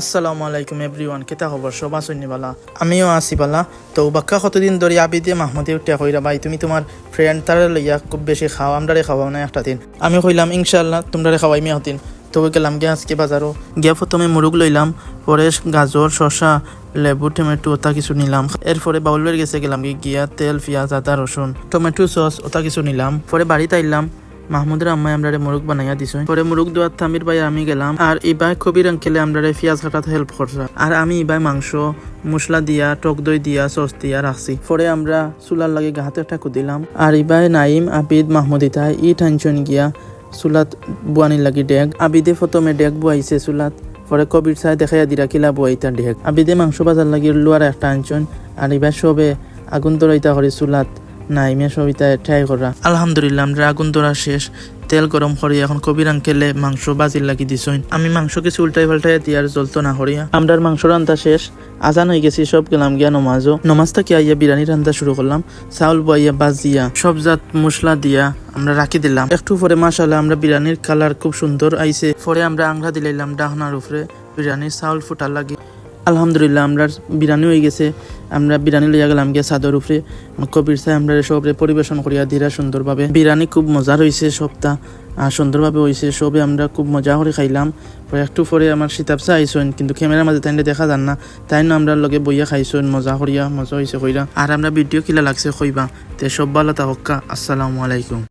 আসসালামু আলাইকুম এভরিওয়ান, কেতা খবর? সব আসনি বালা? আমিও আসি বালা। তো বাক্কা কতদিন ধরে আবিদে মাহমুদে উঠিয়া কইরা, ভাই, তুমি তোমার ফ্রেন্ড তারা লইয়া খুব বেশি খাও, আমরারে খাওয়াও না একটা দিন। আমি কইলাম ইনশাল্লাহ তোমরা খাওয়াই মিয়া হতিন তো গেলাম গিয়া আজকে বাজারও। গিয়া প্রথমে মুরুগ লইলাম, পরে গাজর, শসা, লেবু, টমেটো ওটা কিছু নিলাম। এরপরে বাউলের গেছে, গেলাম গিয়া তেল, পেঁয়াজ, আদা, রসুন, টমেটো সস ওটা কিছু নিলাম। পরে বাড়িতে আইলাম মাহমুদের আম্মাই আমরা মুরুগ বানাইয়া দিছ। পরে মুরুগ দোয়ার থামির ভাই আমি গেলাম, আর ইবাই কবির আঙ্কেলে আমরা পেঁয়াজ কাটাতে হেল্প করছে। আর আমি ইবাই মাংস, মশলা দিয়া, টক দই দিয়া, সস দিয়া রাখছি। পরে আমরা চুলার লাগে গাহাতে ঠাকু দিলাম, আর ইবাই নাইম, আবিদ, মাহমুদ ইতাই ই টেনশন গিয়া চুলাত বুয়ানির লাগি ডেক আবিদে প্রথমে ডেক বুয়াইছে চুলাত, পরে কবির চাই দেখাইয়া দিরা কিলা বুয়াইতা ডেক আবিদে মাংস বাজার লাগি লোয়ার একটা আনছন, আর ইবাই সবে আগুন দরাইতা করে চুলাত নাইমে সবিতা ঠাই করা। আলহামদুলিল্লাহ আমরা আগুন ধরা শেষ। তেল গরম করি এখন কবির আঙ্কেলে মাংস বাজির লাগি দিছইন। আমি মাংস কিছু উল্টাই পাল্টাই দিয়ার জ্বলতো না হরিয়া। আমরার মাংস রান্না শেষ। আজান হয়ে গেছি সব গেলাম গিয়া নমাজও। নমাজ থেকে আইয়া বিরিয়ানি রান্না শুরু করলাম। চাউল বইয়া বাজিয়া সব জাত মশলা দিয়া আমরা রাখি দিলাম। একটু পরে মাসাল্লাহ আমরা বিরিয়ানির কালার খুব সুন্দর আইছে। পরে আমরা আংরা দিলাম ডাহনার উপরে। বিরিয়ানির চাউল ফুটার লাগি। আলহামদুলিল্লাহ আমরা বিরিয়ানি হয়ে গেছে। আমরা বিরিয়ানি লইয়া গেলাম গিয়ে চাদর উপরে। কবির সাহেব আমরা সবরে পরিবেশন করিয়া ধীরা সুন্দরভাবে। বিরিয়ানি খুব মজার হয়েছে সবটা। আর সুন্দরভাবে হয়েছে সবে আমরা খুব মজা করে খাইলাম। পরে একটু পরে আমার শীতাব চা আইসন কিন্তু ক্যামেরার মাঝে তাইলে দেখা যান না। তাই না আমরা লগে বইয়া খাইছন মজা করিয়া, মজা হয়েছে কইরা। আর আমরা ভিডিও কিলা লাগছে কইবা। তে সব ভালো থাকা আসসালামু আলাইকুম।